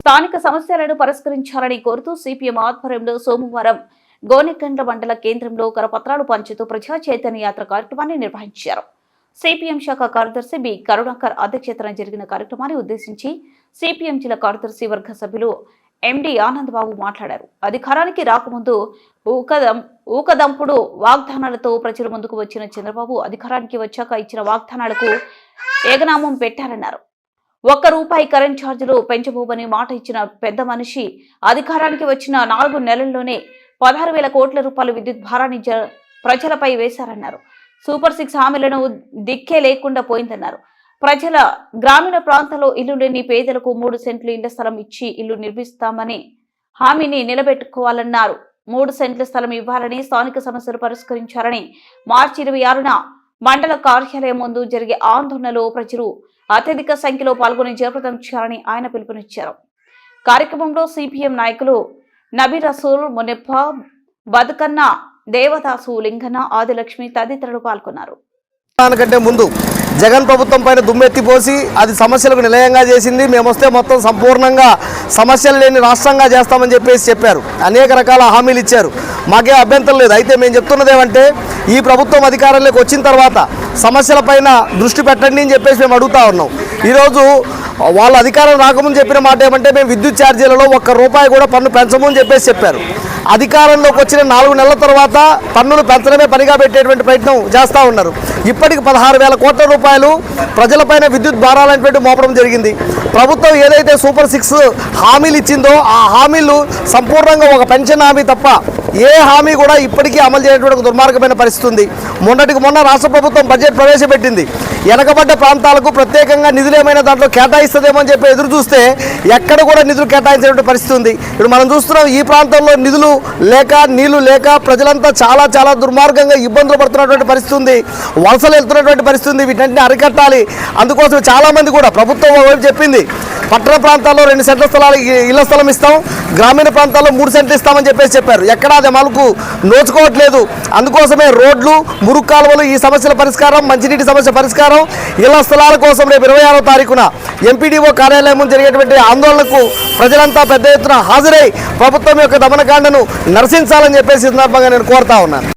స్థానిక సమస్యలను పరిష్కరించాలని కోరుతూ సిపిఎం ఆధ్వర్యంలో సోమవారం గోనెకండ్ల మండల కేంద్రంలో కరపత్రాలు పంచుతూ ప్రజా చైతన్య యాత్ర కార్యక్రమాన్ని నిర్వహించారు. సిపిఎం శాఖ కార్యదర్శి బి. కరుణాకర్ అధ్యక్షతన జరిగిన కార్యక్రమాన్ని ఉద్దేశించి సిపిఎం జిల్లా కార్యదర్శి వర్గ సభ్యులు ఎండి ఆనంద్ బాబు మాట్లాడారు. అధికారానికి రాకముందు ఊకదం ఊకదంపుడు వాగ్దానాలతో ప్రజల ముందుకు వచ్చిన చంద్రబాబు అధికారానికి వచ్చాక ఇచ్చిన వాగ్దానాలకు ఏగనామం పెట్టారన్నారు. ఒక్క రూపాయి కరెంట్ ఛార్జీలు పెంచబోమని మాట ఇచ్చిన పెద్ద మనిషి అధికారానికి వచ్చిన నాలుగు నెలల్లోనే పదహారు వేల కోట్ల రూపాయల విద్యుత్ భారాన్ని జ- ప్రజలపై వేశారన్నారు. సూపర్ సిక్స్ హామీలను దిక్కే లేకుండా పోయిందన్నారు. ప్రజల గ్రామీణ ప్రాంతాల్లో ఇల్లు లేని పేదలకు మూడు సెంట్లు ఇళ్ళ స్థలం ఇచ్చి ఇల్లు నిర్మిస్తామని హామీని నిలబెట్టుకోవాలన్నారు. మూడు సెంట్ల స్థలం ఇవ్వాలని స్థానిక సమస్యలు పరిష్కరించాలని మార్చి ఇరవై ఆరున మండల కార్యాలయం ముందు జరిగే ఆందోళనలో ప్రజలు అత్యధిక సంఖ్యలో పాల్గొని జయప్రదం చేయాలని ఆయన పిలుపునిచ్చారు. కార్యక్రమంలో సిపిఎం నాయకులు నబీ రసూల్ మునెప్ప బతుకన్న దేవదాసు లింగన్న ఆదిలక్ష్మి తదితరులు పాల్గొన్నారు. దానికంటే ముందు జగన్ ప్రభుత్వం పైన దుమ్మెత్తిపోసి అది సమస్యలకు నిలయంగా చేసింది. మేము వస్తే మొత్తం సంపూర్ణంగా సమస్యలు లేని రాష్ట్రంగా చేస్తామని చెప్పేసి చెప్పారు. అనేక రకాల హామీలు ఇచ్చారు. మాకే అభ్యంతరం లేదు. అయితే మేము చెప్తున్నది ఏమంటే ఈ ప్రభుత్వం అధికారంలోకి వచ్చిన తర్వాత సమస్యలపైన దృష్టి పెట్టండి అని చెప్పేసి మేము అడుగుతా ఉన్నాం. ఈరోజు వాళ్ళ అధికారం రాకముందు చెప్పిన మాట ఏమంటే మేము విద్యుత్ ఛార్జీలలో ఒక్క రూపాయి కూడా పన్ను పెంచము అని చెప్పేసి చెప్పారు. అధికారంలోకి వచ్చిన నాలుగు నెలల తర్వాత పన్నులు పెంచడమే పనిగా పెట్టేటువంటి ప్రయత్నం చేస్తూ ఉన్నారు. ఇప్పటికి పదహారు వేల కోట్ల రూపాయలు ప్రజలపైన విద్యుత్ భారాలనేటువంటి మోపడం జరిగింది. ప్రభుత్వం ఏదైతే సూపర్ సిక్స్ హామీలు ఇచ్చిందో ఆ హామీలు సంపూర్ణంగా ఒక పెన్షన్ హామీ తప్ప ఏ హామీ కూడా ఇప్పటికీ అమలు చేయటువంటి దుర్మార్గమైన పరిస్థితి ఉంది. మొన్నటికి మొన్న రాష్ట్ర ప్రభుత్వం బడ్జెట్ ప్రవేశపెట్టింది. వెనకబడ్డ ప్రాంతాలకు ప్రత్యేకంగా నిధులు ఏమైనా దాంట్లో కేటాయిస్తుందేమో అని చెప్పి ఎదురు చూస్తే ఎక్కడ కూడా నిధులు కేటాయించేటువంటి పరిస్థితి ఉంది. ఇప్పుడు మనం చూస్తున్నాం ఈ ప్రాంతంలో నిధులు లేక నీళ్ళు లేక ప్రజలంతా చాలా చాలా దుర్మార్గంగా ఇబ్బందులు పడుతున్నటువంటి పరిస్థితి ఉంది. వలసలు వెళ్తున్నటువంటి పరిస్థితి ఉంది. వీటన్నిటిని అరికట్టాలి. అందుకోసం చాలామంది కూడా ప్రభుత్వం ఒకవైపు చెప్పింది పట్టణ ప్రాంతాల్లో రెండు సెంట్ల స్థలాలు ఇళ్ళ స్థలం ఇస్తాం గ్రామీణ ప్రాంతాల్లో మూడు సెంట్లు ఇస్తామని చెప్పేసి చెప్పారు. ఎక్కడ అమలుకు నోచుకోవట్లేదు. అందుకోసమే రోడ్లు మురుగు కాలువలు ఈ సమస్యల పరిష్కారం మంచినీటి సమస్య పరిష్కారం. ఇళ్ళ స్థలాల కోసం రేపు ఇరవై ఆరో తారీఖున ఎంపీడీఓ కార్యాలయం ముందు జరిగేటువంటి ఆందోళనకు ప్రజలంతా పెద్ద ఎత్తున హాజరై ప్రభుత్వం యొక్క దమనకాండను నరసించాలని చెప్పేసి సందర్భంగా నేను కోరుతా ఉన్నాను.